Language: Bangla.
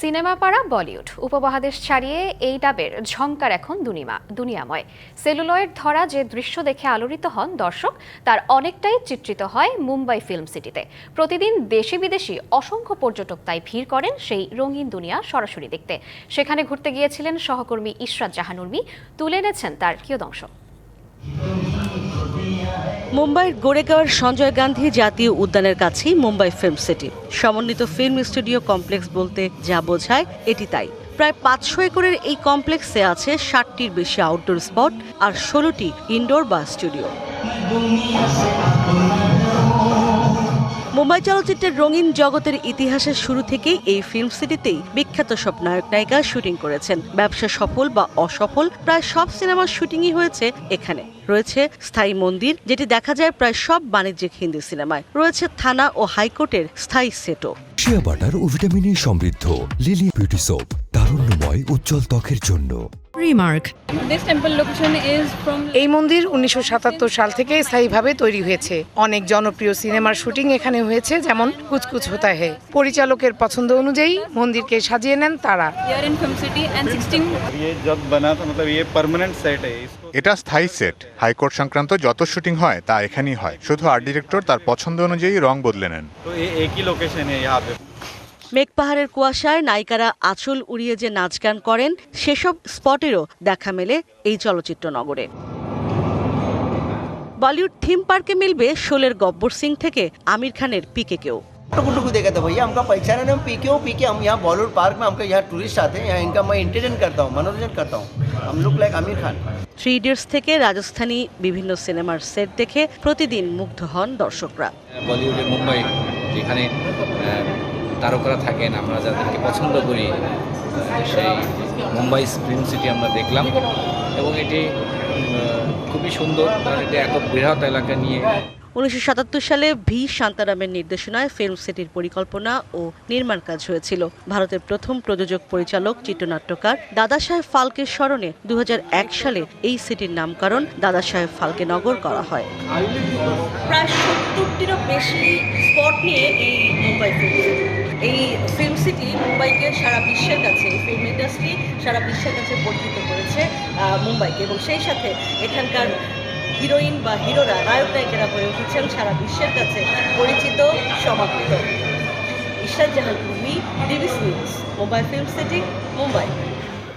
সিনেমা পাড়া বলিউড। উপমহাদেশ ছাড়িয়ে এই ডাবের ঝংকার এখন দুনিমা, দুনিয়াময়। সেলুলয়েড ধরা যে দৃশ্য দেখে আলোড়িত হন দর্শক, তার অনেকটাই চিত্রিত হয় মুম্বাই ফিল্ম সিটিতে। প্রতিদিন দেশি বিদেশি অসংখ্য পর্যটক তাই ভিড় করেন সেই রঙিন দুনিয়া সরাসরি দেখতে। সেখানে ঘুরতে গিয়েছিলেন সহকর্মী ইশরাত জাহানুর্মি তুলে এনেছেন তার কিয়দংশ। মুম্বাইয়ের গোরেগাঁওয়ের সঞ্জয় গান্ধী জাতীয় উদ্যানের কাছেই মুম্বাই ফিল্ম সিটি। সমন্বিত ফিল্ম স্টুডিও কমপ্লেক্স বলতে যা বোঝায়, এটি তাই। প্রায় পাঁচশো একরের এই কমপ্লেক্সে আছে ষাটটির বেশি আউটডোর স্পট আর ষোলোটি ইনডোর বা স্টুডিও মুম্বাই চলচ্চিত্রের রঙিন জগতের ইতিহাসের শুরু থেকেই এই ফিল্ম সিটিতেই বিখ্যাত সব নায়ক নায়িকা শুটিং করেছেন। ব্যবসা সফল বা অসফল, প্রায় সব সিনেমার শুটিংই হয়েছে এখানে। রয়েছে স্থায়ী মন্দির, যেটি দেখা যায় প্রায় সব বাণিজ্যিক হিন্দি সিনেমায় রয়েছে থানা ও হাইকোর্টের স্থায়ী সেটও শিয়া বাটার ও ভিটামিনে সমৃদ্ধ লিলি বিউটি সোপ লাবণ্যময় উজ্জ্বল ত্বকের জন্য। এই মন্দির উনিশশো সাতাত্তর সাল থেকে স্থায়ীভাবে তৈরি হয়েছে। অনেক জনপ্রিয় সিনেমার শুটিং এখানে হয়েছে যেমন কুচকুচ হোতা হে। পরিচালকের পছন্দ অনুযায়ী মন্দিরকে সাজিয়ে নেন তারা। এটা স্থায়ী সেট হাইকোর্ট সংক্রান্ত যত শুটিং হয় তা এখানেই হয়। শুধু আর্ট ডিরেক্টর তার পছন্দ অনুযায়ী রং বদলে নেন। একই লোকেশনে एक ही लोकेशन है यहाँ पे মেঘ পাহাড়ের কুয়াশায় নায়িকারা আঁচল উড়িয়ে যে নাচ গান করেন সেসব স্পটেরও দেখা মেলে এই চলচ্চিত্র নগরে বলিউড থিম পার্কে মিলবে শোলের গব্বর সিং থেকে আমির খানের পিকে কেউ टुकु टुकु देखा था भैया हमका परीक्षा है हम पी के पी के हम यहाँ बॉलीवुड पार्क में हमका यहाँ टूरिस्ट आते हैं यहाँ इनका मैं इंटरटेन करता हूँ मनोरंजन करता हूँ हम लोग like Aamir Khan three idiots থেকে রাজস্থানী বিভিন্ন সিনেমার সেট দেখে প্রতিদিন মুগ্ধ হন দর্শকরা বলিউডের মুম্বাই যেখানে আহ, তারকারা থাকেন আমরা যাদেরকে পছন্দ করি সেই মুম্বাই ফিল্ম সিটি আমরা দেখলাম। এবং এটি খুবই সুন্দর কারণ এটা এত বৃহৎ এলাকা নিয়ে। উনিশশো সাতাত্তর সালে ভি. শান্তারামের নির্দেশনায় ফিল্ম সিটির পরিকল্পনা ও নির্মাণ কাজ হয়েছিল। ভারতের প্রথম প্রযোজক পরিচালক চিত্রনাট্যকার দাদা সাহেব ফালকের স্মরণে দু হাজার এক সালে এই সিটির নামকরণ দাদা সাহেব ফালকে নগর করা হয়। প্রায় সত্তরটিরও বেশি স্পট নিয়ে এই মুম্বাই এই ফিল্ম সিটি মুম্বাইকে সারা বিশ্বের কাছে, এই ফিল্ম ইন্ডাস্ট্রি সারা বিশ্বের কাছে পরিচিত করেছে মুম্বাইকে। এবং সেই সাথে এখানকার হিরোইন বা হিরোরা নায়ক নায়িকারা হয়ে উঠেছেন সারা বিশ্বের কাছে পরিচিত সমাপ্ত Ishwar Jahan Bhumi DBC news Mumbai film city Mumbai